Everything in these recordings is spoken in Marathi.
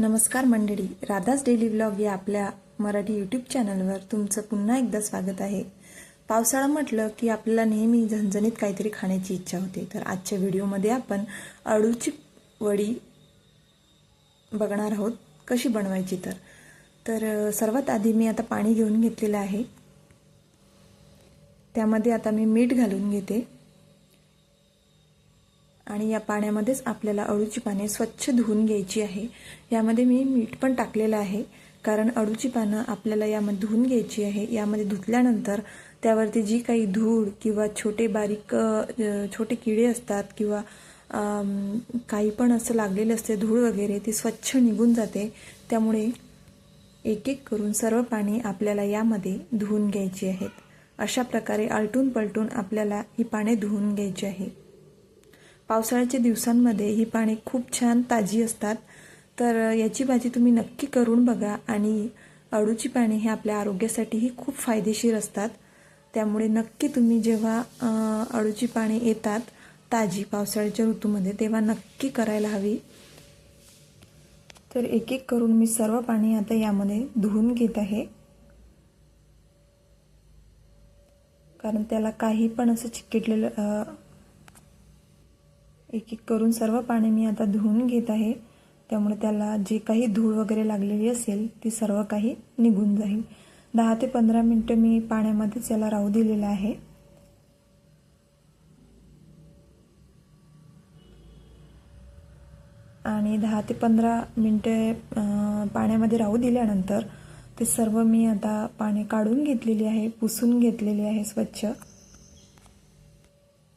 नमस्कार मंडळी राधास डेली व्लॉग या आपल्या मराठी यूट्यूब चॅनलवर तुमचं पुन्हा एकदा स्वागत आहे. पावसाळा म्हटलं की आपल्याला नेहमी झणझणीत काहीतरी खाण्याची इच्छा होते. तर आजच्या व्हिडिओमध्ये आपण अळूची वडी बघणार आहोत. कशी बनवायची तर? तर सर्वात आधी मी आता पाणी घेऊन घेतलेलं आहे. त्यामध्ये आता मी मीठ घालून घेते. आणि या पाण्यामध्येच आपल्याला अळूची पाने स्वच्छ धुवून घ्यायची आहे. यामध्ये मी मीठ पण टाकलेलं आहे कारण अळूची पानं आपल्याला यामध्ये धुवून घ्यायची आहे. यामध्ये धुतल्यानंतर त्यावरती जी काही धूळ किंवा छोटे बारीक छोटे किडे असतात किंवा काही पण असं लागलेलं असते धूळ वगैरे ती स्वच्छ निघून जाते. त्यामुळे एक एक करून सर्व पाणी आपल्याला यामध्ये धुवून घ्यायची आहेत. अशा प्रकारे आलटून पलटून आपल्याला ही पाने धुवून घ्यायची आहे पावसाळ्याच्या दिवसांमध्ये ही पाने खूप छान ताजी असतात. तर याची भाजी तुम्ही नक्की करून बघा आणि अळूची पाने हे आपल्या आरोग्यासाठीही खूप फायदेशीर असतात. त्यामुळे नक्की तुम्ही जेव्हा अळूची पाने येतात ताजी पावसाळ्याच्या ऋतूमध्ये तेव्हा नक्की करायला हवी. तर एक एक करून मी सर्व पाणी आता यामध्ये धुवून घेत आहे. कारण त्याला काही पण असं चिकटलेलं एक एक करून सर्व पाणी मी आता धुवून घेत आहे. त्यामुळे त्याला जे काही धूळ वगैरे लागलेली असेल ती सर्व काही निघून जाईल. दहा ते पंधरा मिनटं मी पाण्यामध्येच याला राहू दिलेलं आहे. आणि दहा ते पंधरा मिनटे पाण्यामध्ये राहू दिल्यानंतर ते सर्व मी आता पाणी काढून घेतलेली आहे पुसून घेतलेली आहे स्वच्छ.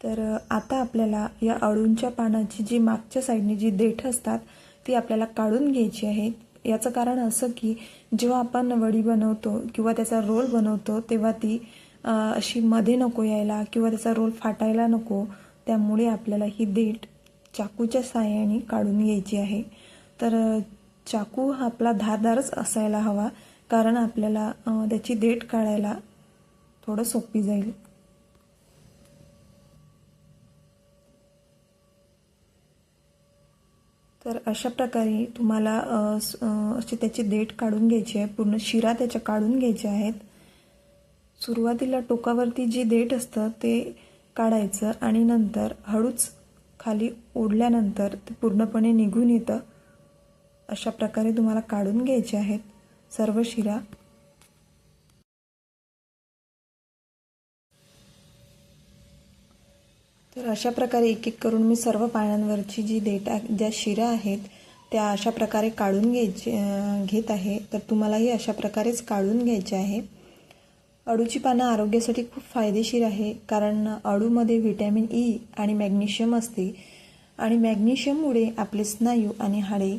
तर आता आपल्याला या अळूंच्या पानाची जी मागच्या साईडने जी देठ असतात ती आपल्याला काढून घ्यायची आहे याचं कारण असं की जेव्हा आपण वडी बनवतो किंवा त्याचा रोल बनवतो तेव्हा ती अशी मध्ये नको यायला किंवा त्याचा रोल फाटायला नको त्यामुळे आपल्याला ही देठ चाकूच्या साह्याने काढून घ्यायची आहे. तर चाकू हा आपला धारदारच असायला हवा कारण आपल्याला त्याची देठ काढायला थोडं सोपी जाईल. तर अशा प्रकारे तुम्हाला अशी त्याची देठ काढून घ्यायची आहे. पूर्ण शिरा त्याच्या काढून घ्यायच्या आहेत. सुरुवातीला टोकावरती जी देठ असतं ते काढायचं आणि नंतर हळूच खाली ओढल्यानंतर ते पूर्णपणे निघून येतं. अशा प्रकारे तुम्हाला काढून घ्यायचे आहेत सर्व शिरा. अशा प्रकारे एक एक करून मी सर्व पानांवरची जी डेटा ज्या शिरा आहेत त्या अशा प्रकारे काढून घ्यायचे घेत आहे. तर तुम्हालाही अशा प्रकारेच काढून घ्यायचे आहे. अळूची पानं आरोग्यासाठी खूप फायदेशीर आहे कारण अळूमध्ये व्हिटॅमिन ई आणि मॅग्नेशियम असते. आणि मॅग्नेशियममुळे आपले स्नायू आणि हाडे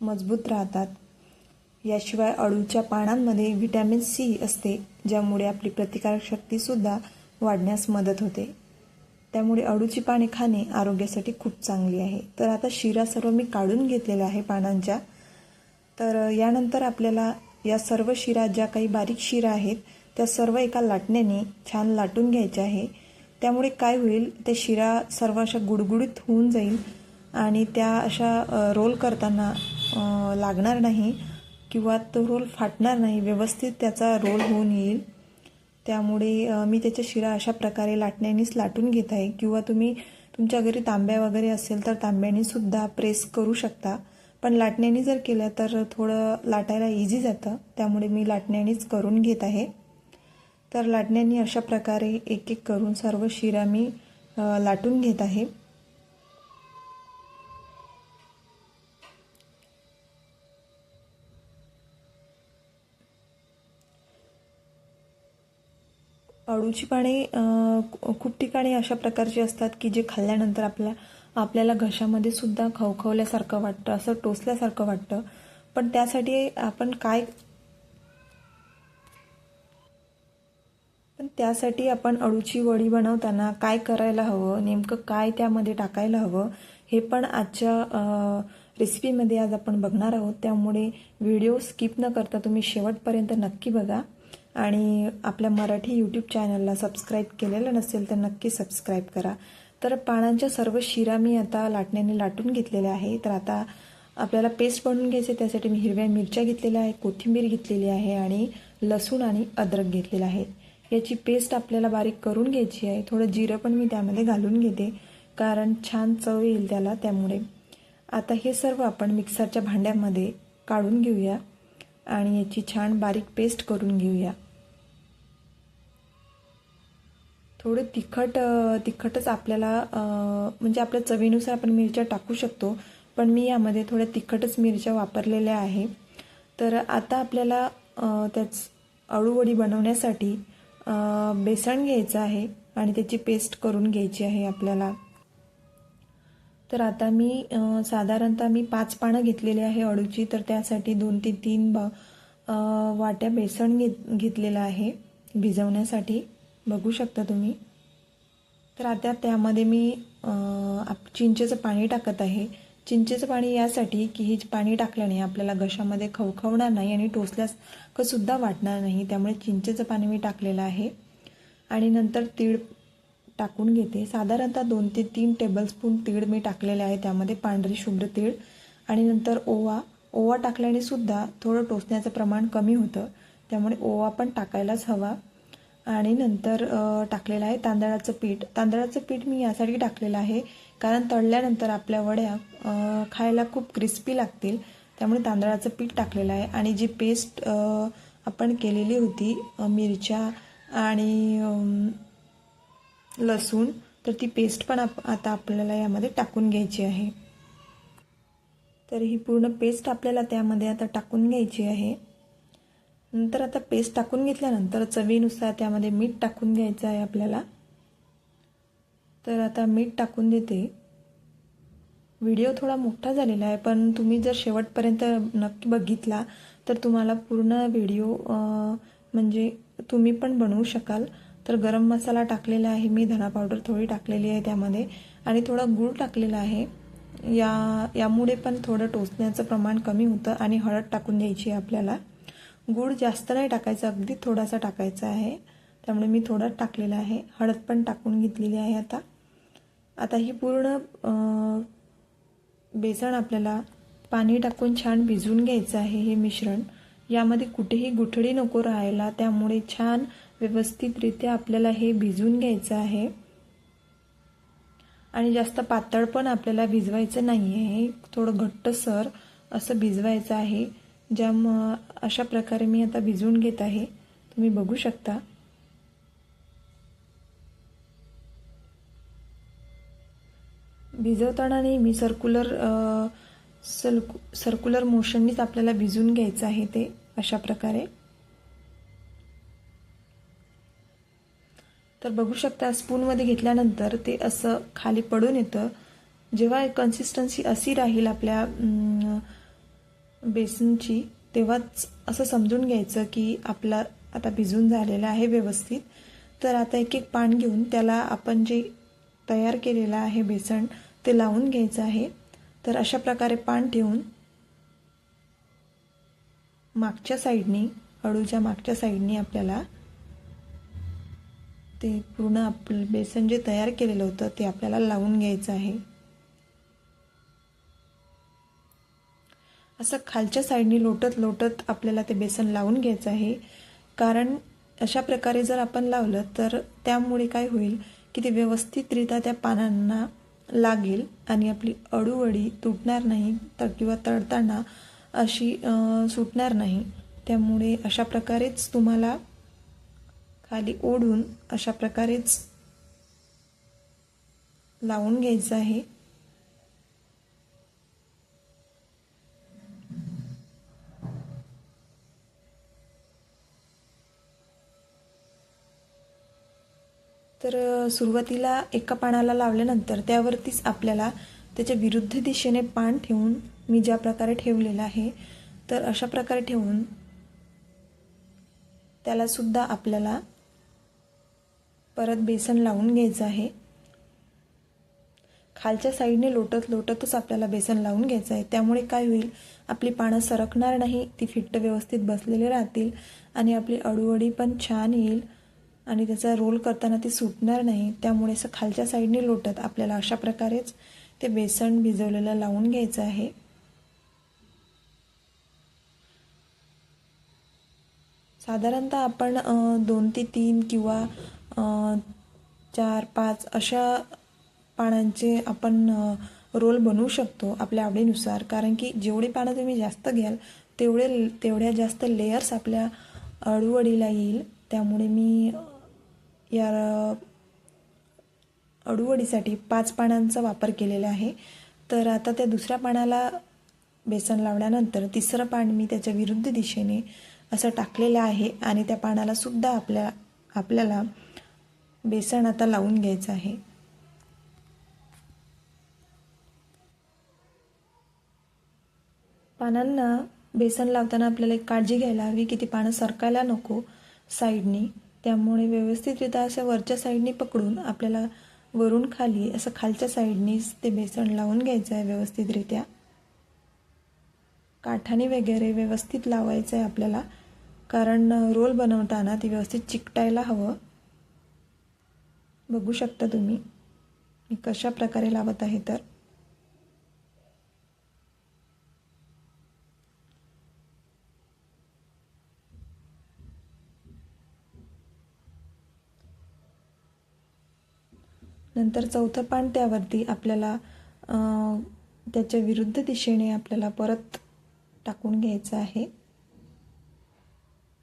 मजबूत राहतात. याशिवाय अळूच्या पानांमध्ये व्हिटॅमिन सी असते ज्यामुळे आपली प्रतिकारक शक्तीसुद्धा वाढण्यास मदत होते. त्यामुळे अळूची पाने खाणे आरोग्यासाठी खूप चांगली आहे. तर आता शिरा सर्व मी काढून घेतलेल्या आहे पानांच्या. तर यानंतर आपल्याला या सर्व शिरा ज्या काही बारीक शिरा आहेत त्या सर्व एका लाटण्याने छान लाटून घ्यायच्या आहे. त्यामुळे काय होईल ते शिरा सर्व अशा गुडगुडीत होऊन जाईल आणि त्या अशा रोल करताना लागणार नाही किंवा तो रोल फाटणार नाही व्यवस्थित त्याचा रोल होऊन येईल. त्यामुळे मी त्याच्या शिरा अशा प्रकारे लाटण्यानेच लाटून घेत आहे. किंवा तुम्ही तुमच्या घरी तांब्या वगैरे असेल तर तांब्यानेसुद्धा प्रेस करू शकता. पण लाटण्याने जर केलं तर थोडं लाटायला इझी जातं. त्यामुळे मी लाटण्यानेच करून घेत आहे. तर लाटण्याने अशा प्रकारे एक एक करून सर्व शिरा मी लाटून घेत आहे. अळूची पाने खूप ठिकाणी अशा प्रकारची असतात की जे खाल्ल्यानंतर आपल्या आपल्याला घशामध्ये सुद्धा खवखवल्यासारखं वाटतं असं टोचल्यासारखं वाटतं. पण त्यासाठी आपण काय पण त्यासाठी आपण अळूची वडी बनवताना काय करायला हवं नेमकं काय त्यामध्ये टाकायला हवं हे पण आजच्या रेसिपीमध्ये आज आपण बघणार आहोत. त्यामुळे व्हिडिओ स्किप न करता तुम्ही शेवटपर्यंत नक्की बघा. आणि आपल्या मराठी यूट्यूब चॅनलला सबस्क्राईब केलेलं नसेल तर नक्की सबस्क्राईब करा. तर पानांच्या सर्व शिरा मी आता लाटण्याने लाटून घेतलेल्या आहे तर आता आपल्याला पेस्ट बनवून घ्यायचे त्यासाठी मी हिरव्या मिरच्या घेतलेल्या आहे कोथिंबीर घेतलेली आहे आणि लसूण आणि अद्रक घेतलेलं आहे याची पेस्ट आपल्याला बारीक करून घ्यायची आहे. थोडं जिरं पण मी त्यामध्ये घालून घेते कारण छान चव येईल त्याला त्यामुळे. आता हे सर्व आपण मिक्सरच्या भांड्यामध्ये काढून घेऊया आणि याची छान बारीक पेस्ट करून घेऊया. थोडं तिखट तिखटच आपल्याला म्हणजे आपल्या चवीनुसार आपण मिरच्या टाकू शकतो. पण मी यामध्ये थोड्या तिखटच मिरच्या वापरलेल्या आहे. तर आता आपल्याला त्याच अळूवडी बनवण्यासाठी बेसन घ्यायचं आहे आणि त्याची पेस्ट करून घ्यायची आहे आपल्याला. तर आता मी साधारणतः मी पाच पानं घेतलेली आहे अळूची तर त्यासाठी दोन ते तीन ब वाट्या बेसन घेत घेतलेलं आहे भिजवण्यासाठी. बघू शकता तुम्ही. तर आता त्यामध्ये मी चिंचेचं पाणी टाकत आहे. चिंचेचं पाणी यासाठी की हे पाणी टाकल्याने आपल्याला घशामध्ये खवखवणार नाही आणि टोचल्यास सुद्धा वाटणार नाही. त्यामुळे चिंचेचं पाणी मी टाकलेलं आहे. आणि नंतर तीळ टाकून घेते. साधारणतः दोन ते तीन टेबलस्पून तीळ मी टाकलेले आहे. त्यामध्ये पांढरी शुभ्र तीळ आणि नंतर ओवा. ओवा टाकल्याने सुद्धा थोडं टोचण्याचं प्रमाण कमी होतं. त्यामुळे ओवा पण टाकायलाच हवा. आणि नंतर टाकलेलं आहे तांदळाचं पीठ. तांदळाचं पीठ मी यासाठी टाकलेलं आहे कारण तळल्यानंतर आपल्या वड्या खायला खूप क्रिस्पी लागतील. त्यामुळे तांदळाचं पीठ टाकलेलं आहे. आणि जी पेस्ट आपण केलेली होती मिरच्या आणि लसूण तर ती पेस्ट पण आप आता आपल्याला यामध्ये टाकून घ्यायची आहे. तर ही पूर्ण पेस्ट आपल्याला त्यामध्ये आता टाकून घ्यायची आहे. नंतर आता पेस्ट टाकून घेतल्यानंतर चवीनुसार त्यामध्ये मीठ टाकून घ्यायचं आहे आपल्याला. तर आता मीठ टाकून देते. व्हिडिओ थोडा मोठा झालेला आहे पण तुम्ही जर शेवटपर्यंत नक्की बघितला तर तुम्हाला पूर्ण व्हिडिओ म्हणजे तुम्ही पण बनवू शकाल. तर गरम मसाला टाकलेला आहे मी धना पावडर थोडी टाकलेली आहे त्यामध्ये. आणि थोडा गूळ टाकलेला आहे. या यामुळे पण थोडं टोचण्याचं प्रमाण कमी होतं आणि हळद टाकून द्यायची आहे आपल्याला. गूळ जास्त नाही टाकायचा अगदी थोडासा टाकायचा आहे. त्यामुळे मी थोडं टाकलेला आहे. हळद पण टाकून घेतलेली आहे आता. आता ही पूर्ण बेसन आपल्याला पाणी टाकून छान भिजवून घ्यायचं आहे हे मिश्रण. यामध्ये कुठेही गुठळी नको राहायला त्यामुळे छान व्यवस्थितरित्या आपल्याला हे भिजवून घ्यायचं आहे. आणि जास्त पातळ पण आपल्याला भिजवायचं नाही आहे थोडं घट्टसर असं भिजवायचं आहे. ज्या अशा प्रकारे मी आता भिजवून घेत आहे. तुम्ही बघू शकता. भिजवताना नेहमी सर्क्युलर सर्कु सर्क्युलर मोशननीच आपल्याला भिजवून घ्यायचं आहे ते अशा प्रकारे. तर बघू शकता स्पूनमध्ये घेतल्यानंतर ते असं खाली पडून येतं. जेव्हा कन्सिस्टन्सी अशी राहील आपल्या बेसनची तेव्हाच असं समजून घ्यायचं की आपला आता भिजून झालेला आहे व्यवस्थित. तर आता एक एक पान घेऊन त्याला आपण जे तयार केलेलं आहे बेसन ते लावून घ्यायचं आहे. तर अशा प्रकारे पान ठेवून मागच्या साईडनी अडूच्या मागच्या साईडनी आपल्याला ते पूर्ण आपलं बेसन जे तयार केलेलं होतं ते आपल्याला लावून घ्यायचं आहे. असं खालच्या साईडनी लोटत लोटत आपल्याला ते बेसन लावून घ्यायचं आहे. कारण अशा प्रकारे जर आपण लावलं तर त्यामुळे काय होईल की ते व्यवस्थितरित्या त्या पानांना लागेल आणि आपली अडूवडी तुटणार नाही तर किंवा तळताना अशी सुटणार नाही. त्यामुळे अशा प्रकारेच तुम्हाला खाली ओढून अशा प्रकारेच लावून घ्यायचं आहे. तर सुरुवातीला एका पानाला लावल्यानंतर त्यावरतीच आपल्याला त्याच्या विरुद्ध दिशेने पान ठेवून मी ज्या प्रकारे ठेवलेलं आहे तर अशा प्रकारे ठेवून त्यालासुद्धा आपल्याला परत बेसन लावून घ्यायचं आहे. खालच्या साईडने लोटत लोटतच आपल्याला बेसन लावून घ्यायचं आहे. त्यामुळे काय होईल आपली पानं सरकणार नाही ती फिट्ट व्यवस्थित बसलेली राहतील आणि आपली अडूअडी पण छान येईल. आणि त्याचा रोल करताना ती सुटणार नाही त्यामुळे असं खालच्या साईडने लोटत आपल्याला अशा प्रकारेच ते बेसन भिजवलेलं लावून घ्यायचं आहे. साधारणतः आपण दोन ते तीन किंवा चार पाच अशा पानांचे आपण रोल बनवू शकतो आपल्या आवडीनुसार. कारण की जेवढे पानं तुम्ही जास्त घ्याल तेवढे तेवढ्या जास्त लेयर्स आपल्या अडूवडीला येईल. त्यामुळे मी या अडूवडीसाठी पाच पानांचा वापर केलेला आहे. तर आता त्या दुसऱ्या पानाला बेसन लावल्यानंतर तिसरं पान मी त्याच्या विरुद्ध दिशेने असं टाकलेलं आहे आणि त्या पानाला सुद्धा आपल्या आपल्याला बेसन आता लावून घ्यायचं आहे. पानांना बेसन लावताना आपल्याला एक काळजी घ्यायला हवी की ती पानं सरकायला नको साईडनी. त्यामुळे व्यवस्थितरित्या असं वरच्या साईडने पकडून आपल्याला वरून खाली असं खालच्या साईडनीच ते बेसन लावून घ्यायचं आहे व्यवस्थितरित्या. काठाने वगैरे व्यवस्थित लावायचं आहे आपल्याला कारण रोल बनवताना ती व्यवस्थित चिकटायला हवं. बघू शकता तुम्ही मी कशा प्रकारे लावत आहे तर. नंतर चौथं पान त्यावरती आपल्याला त्याच्या विरुद्ध दिशेने आपल्याला परत टाकून घ्यायचं आहे.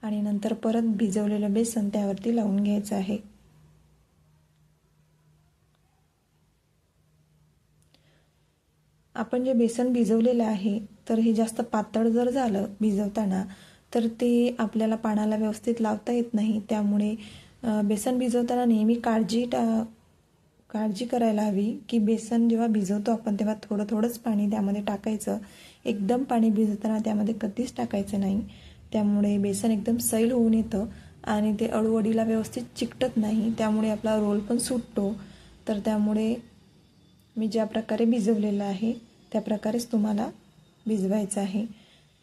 आणि नंतर परत भिजवलेलं बेसन त्यावरती लावून घ्यायचं आहे. आपण जे बेसन भिजवलेलं आहे तर हे जास्त पातळ जर झालं भिजवताना तर ते आपल्याला पानाला व्यवस्थित लावता येत नाही. त्यामुळे बेसन भिजवताना नेहमी काळजी टा काळजी करायला हवी की बेसन जेव्हा भिजवतो आपण तेव्हा थोडं थोडंच पाणी त्यामध्ये टाकायचं. एकदम पाणी भिजवताना त्यामध्ये कधीच टाकायचं नाही. त्यामुळे बेसन एकदम सैल होऊन येतं आणि ते अळूवडीला व्यवस्थित चिकटत नाही. त्यामुळे आपला रोल पण सुटतो. तर त्यामुळे मी ज्या प्रकारे भिजवलेलं आहे त्या प्रकारेच तुम्हाला भिजवायचं आहे.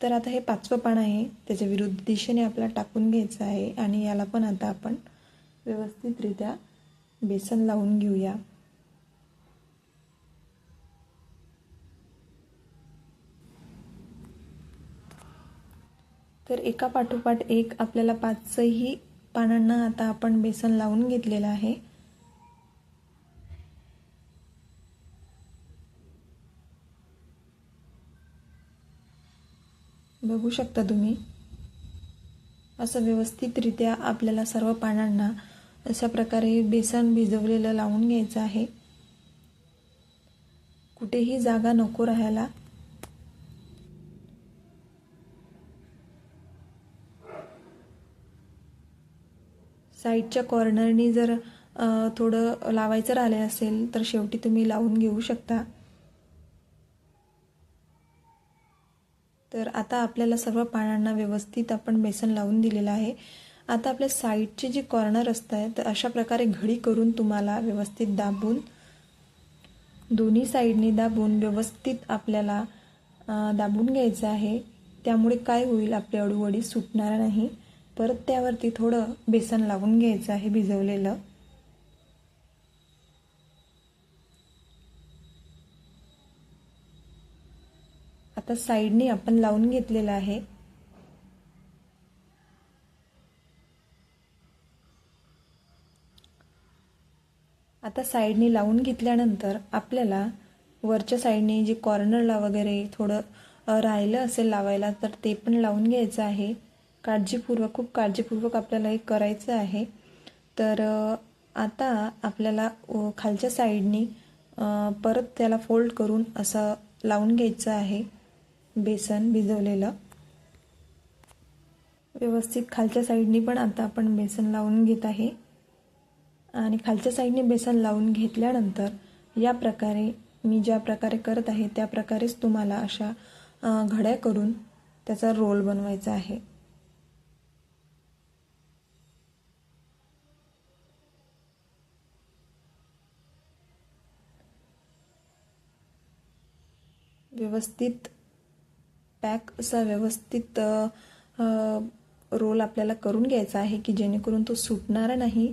तर आता हे पाचवं पान आहे. त्याच्या विरुद्ध दिशेने आपल्याला टाकून घ्यायचं आहे आणि याला पण आता आपण व्यवस्थितरित्या बेसन लावून घेऊया. तर एका पाठोपाठ एक आपल्याला पाचही पानांना आता आपण बेसन लावून घेतलेलं आहे. बघू शकता तुम्ही. असं व्यवस्थितरित्या आपल्याला सर्व पानांना अशा प्रकारे बेसन भिजवलेलं लावून घ्यायचं आहे. कुठेही जागा नको राहायला. साईडच्या कॉर्नरनी जर थोडं लावायचं राहिले असेल तर शेवटी तुम्ही लावून घेऊ शकता. तर आता आपल्याला सर्व पानांना व्यवस्थित आपण बेसन लावून दिलेलं आहे. आता आपल्या साईडचे जे कॉर्नर असत आहे तर अशा प्रकारे घडी करून तुम्हाला व्यवस्थित दाबून दोन्ही साईडने दाबून व्यवस्थित आपल्याला दाबून घ्यायचं आहे. त्यामुळे काय होईल आपली अडूवडी सुटणार नाही. परत त्यावरती थोडं बेसन लावून घ्यायचं आहे भिजवलेलं. आता साईडने आपण लावून घेतलेलं आहे. आता साईडने लावून घेतल्यानंतर आपल्याला वरच्या साईडने जे कॉर्नरला वगैरे थोडं राहिलं असेल लावायला तर ते पण लावून घ्यायचं आहे. काळजीपूर्वक खूप काळजीपूर्वक आपल्याला हे करायचं आहे. तर आता आपल्याला खालच्या साईडनी परत त्याला फोल्ड करून असं लावून घ्यायचं आहे. बेसन भिजवलेलं. व्यवस्थित खालच्या साईडनी पण आता आपण बेसन लावून घेत आहे. आणि खालच्या साईडने बेसन लावून घेतल्यानंतर या प्रकारे मी ज्या प्रकारे करत आहे त्या प्रकारेच तुम्हाला अशा घड्या करून त्याचा रोल बनवायचा आहे. व्यवस्थित पॅक असा व्यवस्थित रोल आपल्याला करून घ्यायचा आहे की जेणेकरून तो सुटणारा नाही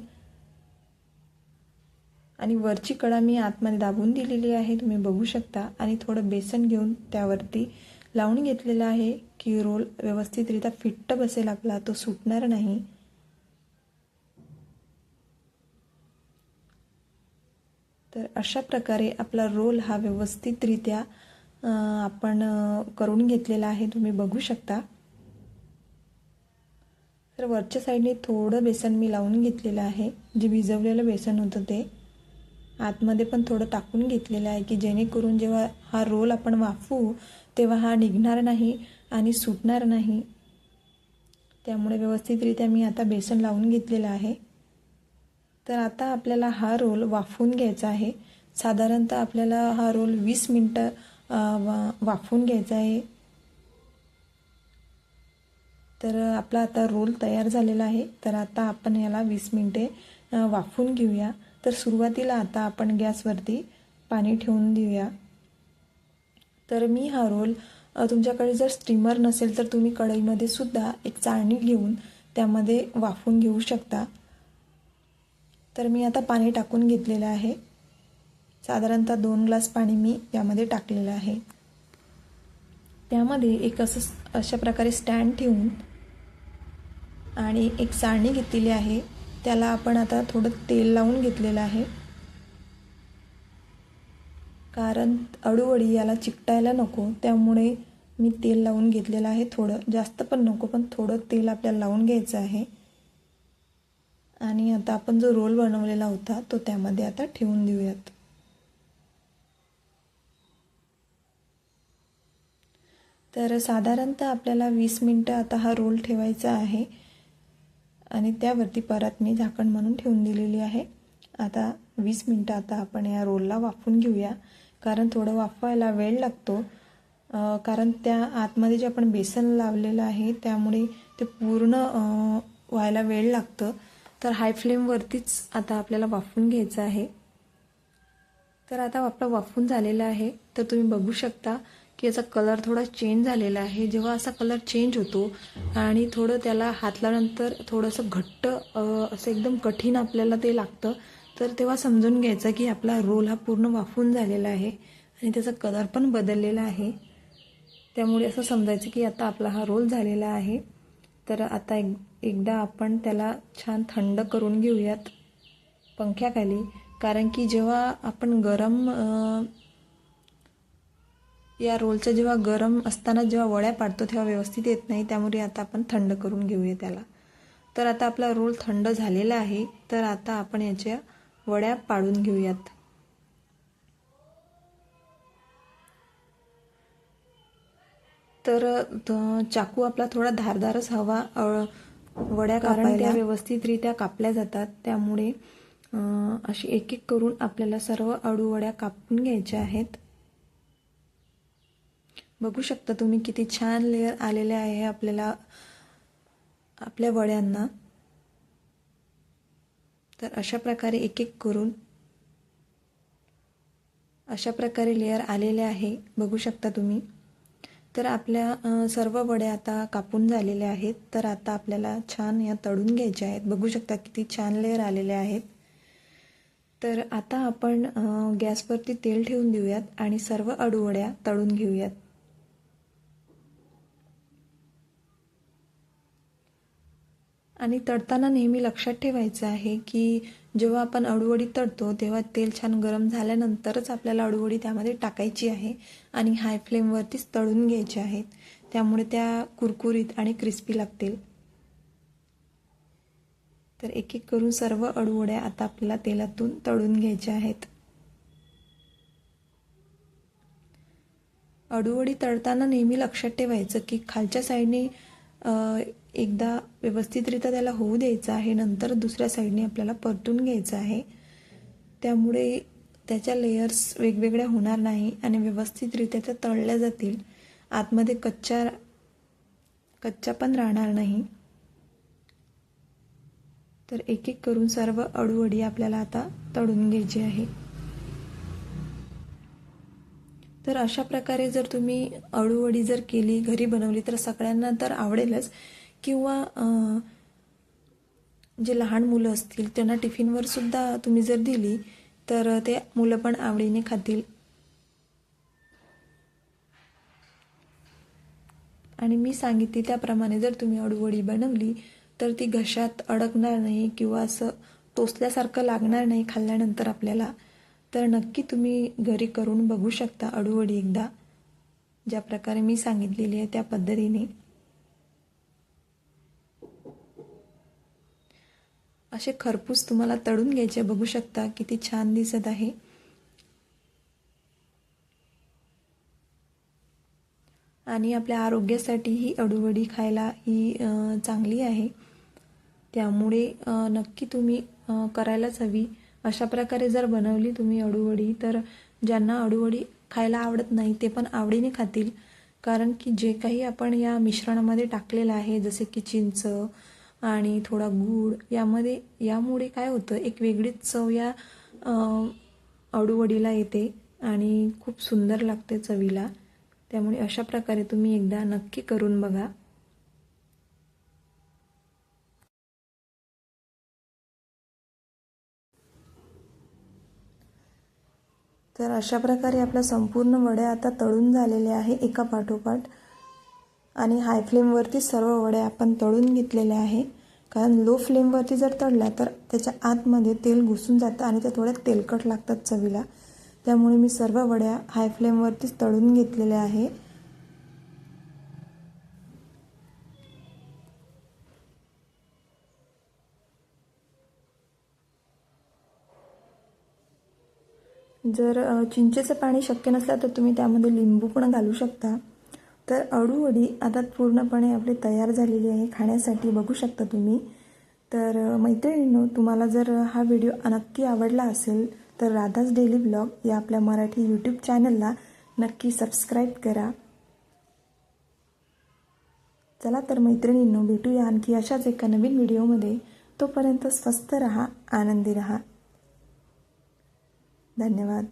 आणि वरची कडा मी आतमध्ये दाबून दिलेली आहे तुम्ही बघू शकता. आणि थोडं बेसन घेऊन त्यावरती लावून घेतलेलं आहे की रोल व्यवस्थितरित्या फिट्ट बसेल आपला तो सुटणार नाही. तर अशा प्रकारे आपला रोल हा व्यवस्थितरित्या आपण करून घेतलेला आहे तुम्ही बघू शकता. तर वरच्या साईडने थोडं बेसन मी लावून घेतलेलं आहे. जे भिजवलेलं बेसन होतं ते. आतमध्ये पण थोडं टाकून घेतलेलं आहे की जेणेकरून जेव्हा हा रोल आपण वाफवू तेव्हा हा निघणार नाही आणि सुटणार नाही. त्यामुळे व्यवस्थितरित्या मी आता बेसन लावून घेतलेलं आहे. तर आता आपल्याला हा रोल वाफवून घ्यायचा आहे. साधारणतः आपल्याला हा रोल वीस मिनटं वा वाफवून घ्यायचा आहे. तर आपला आता रोल तयार झालेला आहे. तर आता आपण याला वीस मिनटे वाफवून घेऊया. तर सुरुवातीला आता आपण गॅसवरती पाणी ठेवून देऊया. तर मी हा रोल तुमच्याकडे जर स्टीमर नसेल तर तुम्ही कढईमध्ये सुद्धा एक चाळणी घेऊन त्यामध्ये वाफून घेऊ शकता. तर मी आता पाणी टाकून घेतलेलं आहे. साधारणतः दोन ग्लास पाणी मी यामध्ये टाकलेलं आहे. त्यामध्ये एक असं अशा प्रकारे स्टँड ठेवून आणि एक चाळणी घेतलेली आहे. त्याला आपण आता थोडं तेल लावून घेतलेलं आहे. कारण अडूवडी याला चिकटायला नको त्यामुळे मी तेल लावून घेतलेलं आहे थोडं. जास्त पण नको पण थोडं तेल आपल्याला लावून घ्यायचं आहे. आणि आता आपण जो रोल बनवलेला होता तो त्यामध्ये आता ठेवून देऊयात. तर साधारणतः आपल्याला वीस मिनटं आता हा रोल ठेवायचा आहे. आणि त्यावरती परत मी झाकण म्हणून ठेवून दिलेली आहे. आता वीस मिनटं आता आपण या रोलला वाफून घेऊया. कारण थोडं वाफवायला वेळ लागतो. कारण त्या आतमध्ये जे आपण बेसन लावलेलं आहे त्यामुळे ते पूर्ण व्हायला वेळ लागतं. तर हाय फ्लेमवरतीच आता आपल्याला वाफून घ्यायचं आहे. तर आता आपलं वाफून झालेलं आहे. तर तुम्ही बघू शकता की याचा कलर थोडा चेंज झालेला आहे. जेव्हा असा कलर चेंज होतो आणि थोडं त्याला हातल्यानंतर थोडंसं घट्ट असं एकदम कठीण आपल्याला ते लागतं तर तेव्हा समजून घ्यायचं की आपला रोल हा पूर्ण वाफून झालेला आहे आणि त्याचा कलर पण बदललेला आहे. त्यामुळे असं समजायचं की आता आपला हा रोल झालेला आहे. तर आता एक एकदा आपण त्याला छान थंड करून घेऊयात पंख्याखाली. कारण की जेव्हा आपण गरम या रोलचं जेव्हा गरम असताना जेव्हा वड्या पाडतो तेव्हा व्यवस्थित येत नाही त्यामुळे आता आपण थंड करून घेऊया त्याला. तर आता आपला रोल थंड झालेला आहे तर आता आपण याच्या वड्या पाडून घेऊयात. तर चाकू आपला थोडा धारदारच हवा वड्या कारण त्या व्यवस्थितरित्या कापल्या जातात त्यामुळे अशी एक एक करून आपल्याला सर्व अडू वड्या कापून घ्यायच्या आहेत. बघू शकता तुम्ही किती छान लेअर आलेले आहे आपल्याला आपल्या वड्यांना. तर अशा प्रकारे एक एक करून अशा प्रकारे लेअर आलेले आहे बघू शकता तुम्ही. तर आपल्या सर्व वड्या आता कापून झालेल्या आहेत. तर आता आपल्याला छान या तळून घ्यायच्या आहेत. बघू शकता किती छान लेअर आलेले आहेत. तर आता आपण गॅसवरती तेल ठेवून देऊयात आणि सर्व अडूवड्या तळून घेऊयात. आणि तळताना नेहमी लक्षात ठेवायचं आहे की जेव्हा आपण अडूवडी तळतो तेव्हा तेल छान गरम झाल्यानंतरच आपल्याला अडूवडी त्यामध्ये टाकायची आहे आणि हाय फ्लेमवरतीच तळून घ्यायचे आहेत. त्यामुळे त्या कुरकुरीत आणि क्रिस्पी लागतील. तर एक एक करून सर्व अडूवड्या आता आपल्याला तेलातून तळून घ्यायच्या आहेत. अडूवडी तळताना नेहमी लक्षात ठेवायचं की खालच्या साईडने एकदा व्यवस्थितरित्या त्याला होऊ द्यायचं आहे नंतर दुसऱ्या साईडने आपल्याला परतून घ्यायचं आहे. त्यामुळे त्याच्या लेयर्स वेगवेगळ्या होणार नाही आणि व्यवस्थितरित्या त्या तळल्या जातील. आतमध्ये कच्च्या कच्च्या पण राहणार नाही. तर एक एक करून सर्व अडूअडी आपल्याला आता तळून घ्यायची आहे. तर अशा प्रकारे जर तुम्ही अळूवडी जर केली घरी बनवली तर सगळ्यांना तर आवडेलच. किंवा जे लहान मुलं असतील त्यांना टिफिनवर सुद्धा तुम्ही जर दिली तर ते मुलं पण आवडीने खातील. आणि मी सांगितली त्याप्रमाणे जर तुम्ही अडूवडी बनवली तर ती घशात अडकणार नाही किंवा असं टोचल्यासारखं लागणार नाही खाल्ल्यानंतर आपल्याला. तर नक्की तुम्ही घरी करून बघू शकता अडूवडी एकदा. ज्या प्रकारे मी सांगितलेली आहे त्या पद्धतीने. असे खरपूस तुम्हाला तळून घ्यायचे बघू शकता किती छान दिसत आहे. आणि आपल्या आरोग्यासाठी ही अडूवडी खायला ही चांगली आहे. त्यामुळे नक्की तुम्ही करायलाच हवी. अशा प्रकारे जर बनवली तुम्ही अडूवडी तर ज्यांना अडूवडी खायला आवडत नाही ते पण आवडीने खातील. कारण की जे काही आपण या मिश्रणामध्ये टाकलेलं आहे जसे की चिंच आणि थोडा गूळ यामध्ये यामुळे काय होतं एक वेगळीच चव या अडूवडीला येते आणि खूप सुंदर लागते चवीला. त्यामुळे अशा प्रकारे तुम्ही एकदा नक्की करून बघा. तर अशा प्रकारे आपल्या संपूर्ण वड्या आता तळून झालेल्या आहे एका पाठोपाठ. आणि हाय फ्लेमवरती सर्व वड्या आपण तळून घेतलेल्या आहे कारण लो फ्लेमवरती जर तळल्या तर त्याच्या आतमध्ये तेल घुसून जातं आणि त्या थोड्या तेलकट लागतात चवीला. त्यामुळे मी सर्व वड्या हाय फ्लेमवरतीच तळून घेतलेल्या आहे जर चिंचेचं पाणी शक्य नसलं तर तुम्ही त्यामध्ये लिंबू पण घालू शकता. तर अडूवडी आता पूर्णपणे आपली तयार झालेली आहे खाण्यासाठी बघू शकता तुम्ही. तर मैत्रिणींनो तुम्हाला जर हा व्हिडिओ नक्की आवडला असेल तर राधाच डेली ब्लॉग या आपल्या मराठी यूट्यूब चॅनलला नक्की सबस्क्राईब करा. चला तर मैत्रिणींनो भेटूया आणखी अशाच एका नवीन व्हिडिओमध्ये. तोपर्यंत स्वस्त रहा आनंदी रहा. धन्यवाद